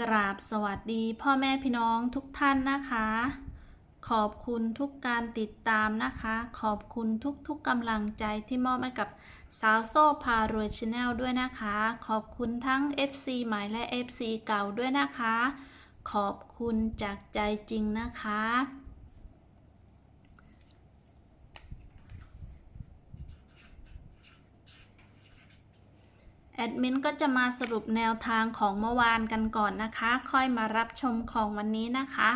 กราบสวัสดีพ่อแม่พี่น้องทุกท่านนะคะ ขอบคุณทุกการติดตามนะคะ ขอบคุณทุกๆกำลังใจที่มอบให้กับสาวโซ่พารวยชาแนลด้วยนะคะ ขอบคุณทั้ง FC ใหม่และ FC เก่าด้วยนะคะ ขอบคุณจากใจจริงนะคะ แอดมินก็จะมาสรุปแนวทางของเมื่อวานกันก่อนนะคะ ค่อยมารับชมของวันนี้นะคะ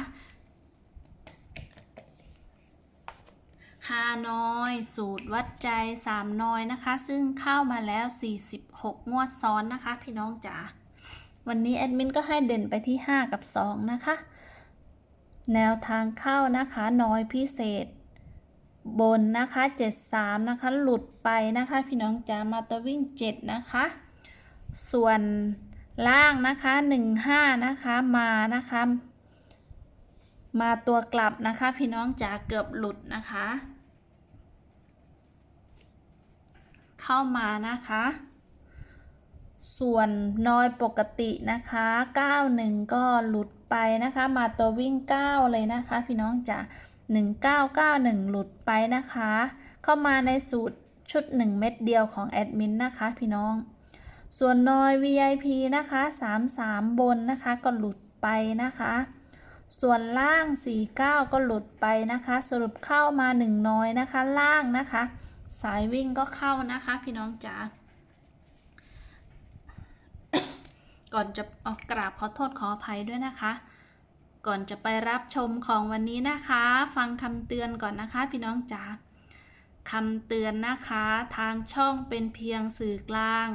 ฮานอย สูตรวัดใจ 3นอยนะคะ ซึ่งเข้ามาแล้ว 46 งวดซ้อนนะคะ พี่น้องจ๋าวันนี้แอดมินก็ให้เด่นไปที่ 5 กับ 2 นะคะ แนวทางเข้านะคะนอยพิเศษ บนนะคะ 73 นะคะ หลุดไปนะคะ พี่น้องจ๋ามาตัววิ่ง 7 นะคะ ส่วนล่างนะคะหนึ่งห้านะคะมานะคะ มาตัวกลับนะคะพี่น้องจ๋าเกือบหลุดนะคะ เข้ามานะคะ ส่วนน้อยปกตินะคะ91ก็หลุดไปนะคะ มาตัววิ่ง9เลยนะคะ พี่น้องจ๋า1991หลุดไปนะคะ เข้ามาในสูตรชุด1เม็ดเดียวของแอดมินนะคะ พี่น้อง ส่วนนอย VIP นะคะ 33 บนนะคะก็หลุดไปนะคะ ส่วนล่าง 49 ก็หลุดไปนะคะ สรุปเข้ามา 1 น้อยนะคะ ล่างนะคะ สายวิ่งก็เข้านะคะพี่น้องจ๋าก่อนจะออกกราบขอโทษขออภัยด้วยนะคะ ก่อนจะไปรับชมของวันนี้นะคะ ฟังคำเตือนก่อนนะคะ พี่น้องจ๋าคำเตือนนะคะ ทางช่องเป็นเพียงสื่อกลาง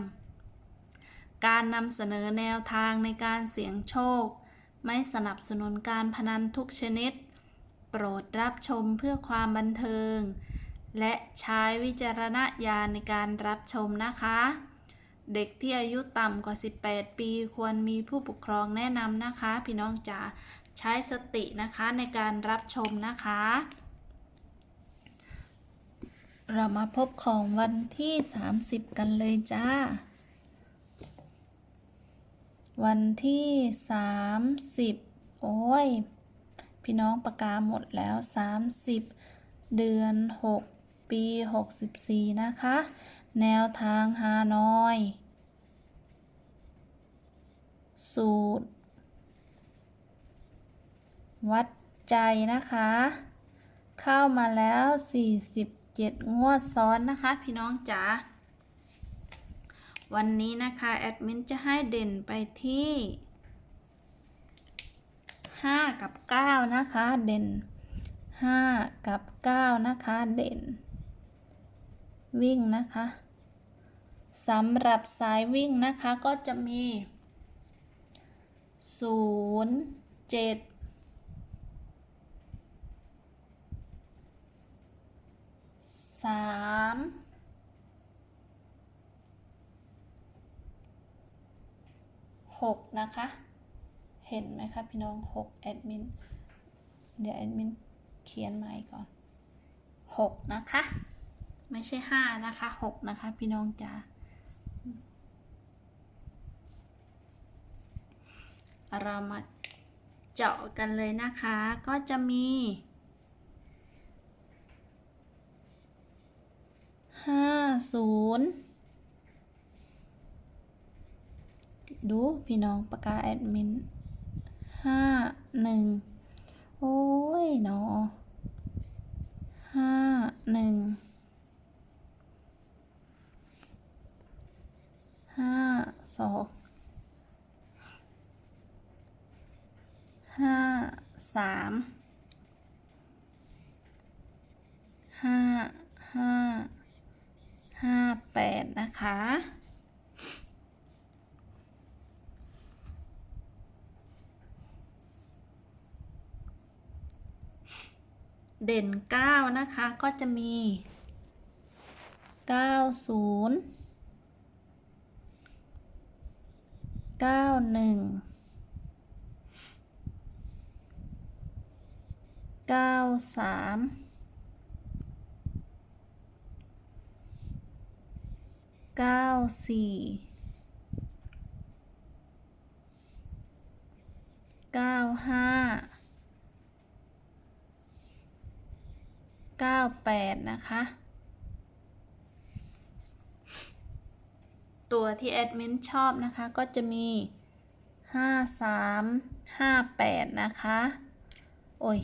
การนำเสนอแนวทางในการเสี่ยงโชค ไม่สนับสนุนการพนันทุกชนิด โปรดรับชมเพื่อความบันเทิง และใช้วิจารณญาณในการรับชมนะคะ เด็กที่อายุต่ำกว่า 18 ปีควรมีผู้ปกครองแนะนำนะคะ พี่น้องจ๋าใช้สตินะคะในการรับชมนะคะ เรามาพบของวันที่ 30 กันเลยจ้า วันที่ 30 โอ้ย พี่น้องประกาหมดแล้ว 30 เดือน 6 ปี 64 นะคะ แนวทางฮานอย สูตร วัดใจนะคะ เข้ามาแล้ว 47 งวดซ้อนนะคะ พี่น้องจ๋า วันนี้นะคะแอดมินจะให้เด่นไปที่ 5 กับ 9 นะคะ เด่น 5 กับ 9 นะคะ เด่น วิ่งนะคะสำหรับสายวิ่งนะคะก็จะมี 0 7สามหกนะคะ เห็นไหมคะพี่น้องหกแอดมิน เดี๋ยวแอดมินเขียนใหม่ก่อนหกนะคะ ไม่ใช่ห้านะคะหกนะคะ พี่น้องจ๋าเรามาเจาะกันเลยนะคะ ก็จะมีห้าศูนย์ ดูพี่น้องปากกาแอดมินห้าหนึ่งโอ้ยเนาะห้าหนึ่งห้าสองห้าสามห้าห้าห้าแปดนะคะ เด่นเก้านะคะ ก็จะมีเก้าศูนย์เก้าหนึ่งเก้าสามเก้าสี่เก้าห้า เก้าแปดนะคะ ตัวที่แอดมินชอบนะคะก็จะมีห้าสามห้าแปดนะคะ โอ้ย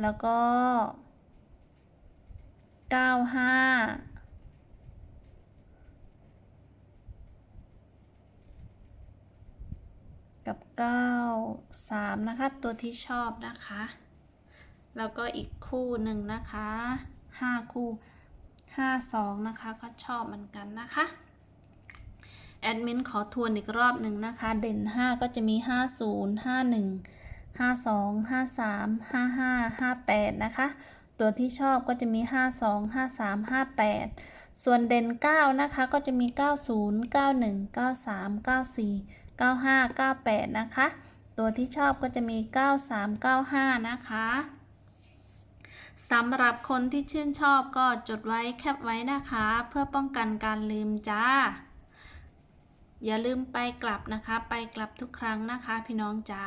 แล้วก็เก้าห้ากับเก้าสามนะคะ ตัวที่ชอบนะคะ แล้วก็อีกคู่หนึ่งนะคะห้าคู่ห้าสองนะคะ ก็ชอบเหมือนกันนะคะ แอดมินขอทวนอีกรอบหนึ่งนะคะ เด่น 5 ก็จะมี 50 51 52 53 55 58 นะคะ ตัวที่ชอบก็จะมี 52 53 58 ส่วนเด่น 9 นะคะ ก็จะมี 90 91 93 94 95 98 นะคะ ตัวที่ชอบก็จะมี 93 95 นะคะ สำหรับคนที่ชื่นชอบก็จดไว้แคปไว้นะคะ เพื่อป้องกันการลืมจ้า อย่าลืมไปกลับนะคะ ไปกลับทุกครั้งนะคะ พี่น้องจ๋า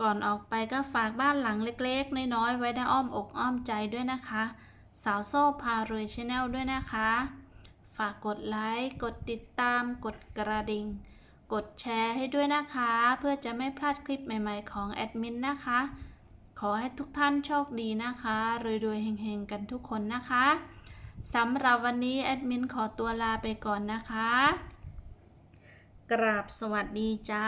ก่อนออกไปก็ฝากบ้านหลังเล็กๆ น้อยๆ ไว้ในอ้อมอกอ้อมใจด้วยนะคะ สาวโซ่พารวยชาแนลด้วยนะคะ ฝากกดไลค์ กดติดตาม กดกระดิ่ง กดแชร์ให้ด้วยนะคะ เพื่อจะไม่พลาดคลิปใหม่ๆของแอดมินนะคะ ขอให้ทุกท่านโชคดีนะคะรวยๆเฮงๆกันทุกคนนะคะสำหรับวันนี้แอดมินขอตัวลาไปก่อนนะคะ กราบสวัสดีจ้า